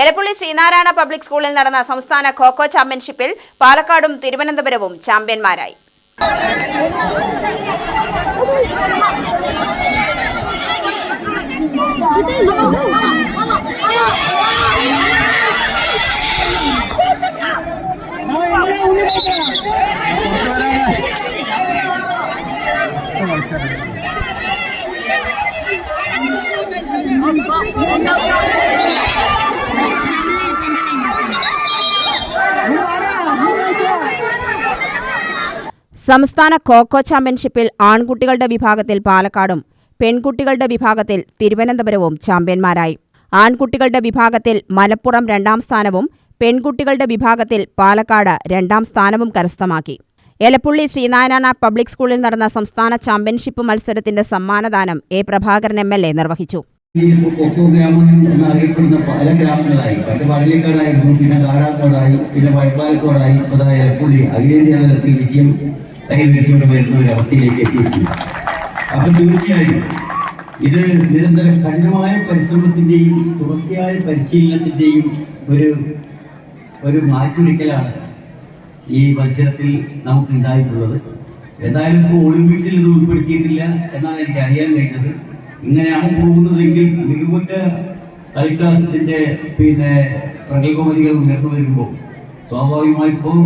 Elappully Sreenarayana public സ്കൂളിൽ നടന്ന സംസ്ഥാന ഖോഖോ ചാമ്പ്യൻഷിപ്പിൽ പാലക്കാടും തിരുവനന്തപുരവും ചാമ്പ്യന്മാരായി. സംസ്ഥാന ഖോഖോ ചാമ്പ്യൻഷിപ്പിൽ ആൺകുട്ടികളുടെ വിഭാഗത്തിൽ പാലക്കാടും പെൺകുട്ടികളുടെ വിഭാഗത്തിൽ തിരുവനന്തപുരവും ചാമ്പ്യന്മാരായി. ആൺകുട്ടികളുടെ വിഭാഗത്തിൽ മലപ്പുറം രണ്ടാം സ്ഥാനവും പെൺകുട്ടികളുടെ വിഭാഗത്തിൽ പാലക്കാട് രണ്ടാം സ്ഥാനവും കരസ്ഥമാക്കി. എലപ്പുള്ളി ശ്രീനാരായണ പബ്ലിക് സ്കൂളിൽ നടന്ന സംസ്ഥാന ചാമ്പ്യൻഷിപ്പ് മത്സരത്തിന്റെ സമ്മാനദാനം A Prabhakaran M L A നിർവഹിച്ചു. ഗ്രാമം എന്നറിയപ്പെടുന്ന പല ഗ്രാമങ്ങളായി പണ്ട് പിന്നെ കാടാക്കോടായി പിന്നെ എലപ്പുള്ളി അഖിലേന്ത്യാ വിജയം കൈവരിച്ചുകൊണ്ട് വരുന്ന ഒരു അവസ്ഥയിലേക്ക് എത്തിയിട്ടില്ല. അപ്പൊ തീർച്ചയായും ഇത് നിരന്തര കഠിനമായ പരിശ്രമത്തിന്റെയും തുടർച്ചയായ പരിശീലനത്തിന്റെയും ഒരു ഒരു മാറ്റിവെക്കലാണ് ഈ മത്സരത്തിൽ നമുക്ക് ഉണ്ടായിട്ടുള്ളത് എന്തായാലും ഇപ്പോൾ ഒളിമ്പിക്സിൽ ഇത് ഉൾപ്പെടുത്തിയിട്ടില്ല എന്നാണ് എനിക്ക് അറിയാൻ കഴിഞ്ഞത്. ഇങ്ങനെയാണ് പോകുന്നതെങ്കിൽ മികവുറ്റ കളിക്കാർക്ക് പിന്നെ പ്രഗത്ഭമതികൾ ഉയർന്നു വരുമ്പോൾ സ്വാഭാവികമായി ഇപ്പോൾ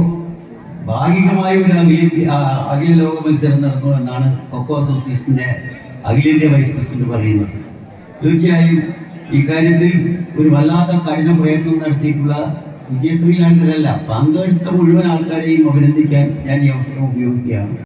ഭാഗികമായ ഒരു അഖിലേന്ത്യ അഖില ലോക മത്സരം നടന്നു എന്നാണ് കൊക്കോ അസോസിയേഷന്റെ അഖിലേന്ത്യാ വൈസ് പ്രസിഡന്റ് പറയുന്നത്. തീർച്ചയായും ഇക്കാര്യത്തിൽ ഒരു വല്ലാത്ത കഠിന പ്രയത്നം നടത്തിയിട്ടുള്ള വിജയശ്രീ ലാൻഡറല്ല പങ്കെടുത്ത മുഴുവൻ ആൾക്കാരെയും അഭിനന്ദിക്കാൻ ഞാൻ ഈ അവസരം ഉപയോഗിക്കുകയാണ്.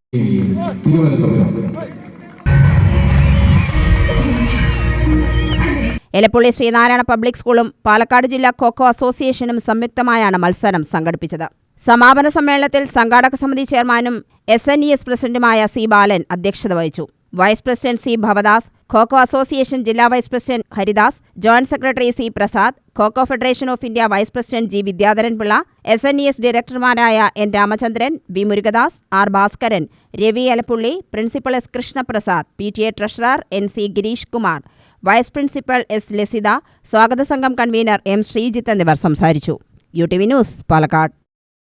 എലപ്പുള്ളി ശ്രീനാരായണ പബ്ലിക് സ്കൂളും പാലക്കാട് ജില്ലാ ഖോഖോ അസോസിയേഷനും സംയുക്തമായാണ് മത്സരം സംഘടിപ്പിച്ചത്. സമാപന സമ്മേളനത്തിൽ സംഘാടക സമിതി ചെയർമാനും എസ് എൻ ഇ എസ് പ്രസിഡന്റുമായ സി ബാലൻ അധ്യക്ഷത വഹിച്ചു. Vice president C Bhavadas kho kho association ജില്ലാ vice president Haridas joint secretary C Prasad kho kho federation of India vice president G Vidyadharan Pillai S N E S ഡയറക്ടർമാരായ N Ramachandran V Murugadas R Bhaskaran Ravi Alappully principal S Krishnaprasad P T A treasurer N C Girish Kumar vice principal S Lasitha സ്വാഗത സംഘം convener M Sreejith എന്നിവർ സംസാരിച്ചു. U T V news Palakkad.